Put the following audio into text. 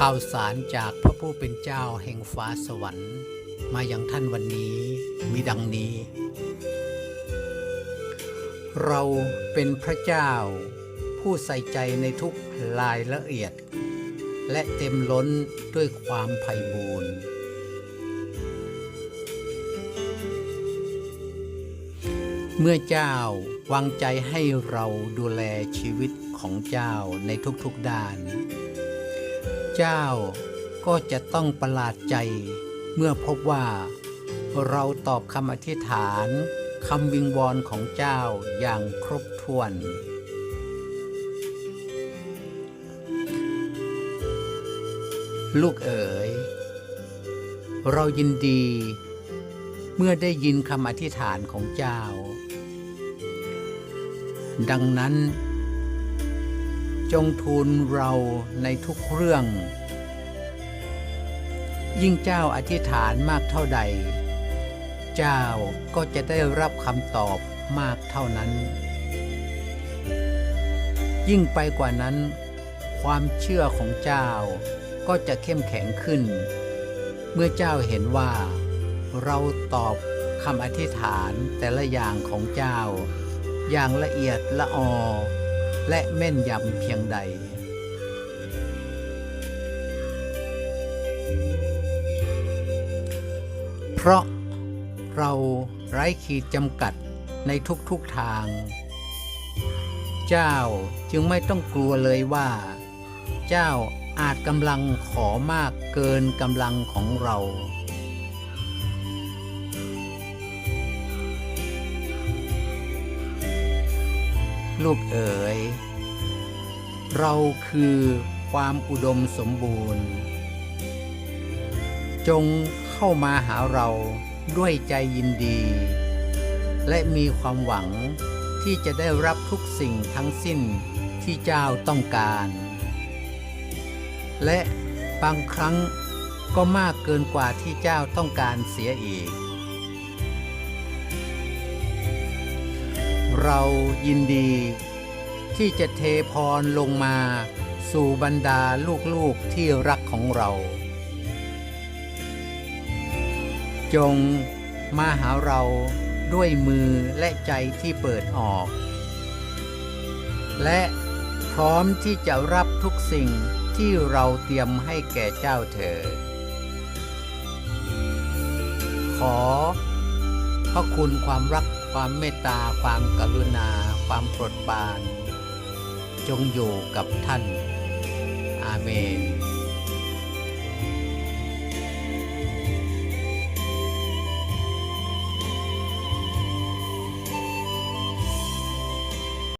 ข่าวสารจากพระผู้เป็นเจ้าแห่งฟ้าสวรรค์ มาอย่างท่านวันนี้มีดังนี้ เราเป็นพระเจ้า ผู้ใส่ใจในทุกรายละเอียด และเต็มล้นด้วยความไพ่บูรณ์เมื่อเจ้าวางใจให้เราดูแลชีวิตของเจ้าในทุกๆด้าน เจ้าก็จะต้องประหลาดใจ เมื่อพบว่า เราตอบคำอธิษฐานคำวิงวอนของเจ้าอย่างครบถ้วน ลูกเอ๋ย เรายินดี เมื่อได้ยินคำอธิษฐานของเจ้า ดังนั้น จงทูลเราในทุกเรื่อง ยิ่งเจ้าอธิษฐานมากเท่าใด เจ้าก็จะได้รับคำตอบมากเท่านั้น ยิ่งไปกว่านั้น ความเชื่อของเจ้าก็จะเข้มแข็งขึ้น เมื่อเจ้าเห็นว่า เราตอบคำอธิษฐานแต่ละอย่างของเจ้า อย่างละเอียดละออ และแม่นยำเพียงใด เพราะเราไร้ขีดจำกัดในทุกๆทาง เจ้าจึงไม่ต้องกลัวเลยว่า เจ้าอาจกำลังขอมากเกินกำลังของเรา ลูกเอ๋ย เราคือความอุดมสมบูรณ์ จงเข้ามาหาเราด้วยใจยินดี และมีความหวังที่จะได้รับทุกสิ่งทั้งสิ้นที่เจ้าต้องการ และบางครั้งก็มากเกินกว่าที่เจ้าต้องการเสียอีก เรายินดี ที่จะเทพรลงมา สู่บรรดาลูกๆที่รักของเรา จงมาหาเราด้วยมือและใจที่เปิดออก และพร้อมที่จะรับทุกสิ่งที่เราเตรียมให้แก่เจ้าเถิดขอพระคุณความรัก ความเมตตา ความกรุณา ความโปรดปราน จงอยู่กับท่าน อาเมน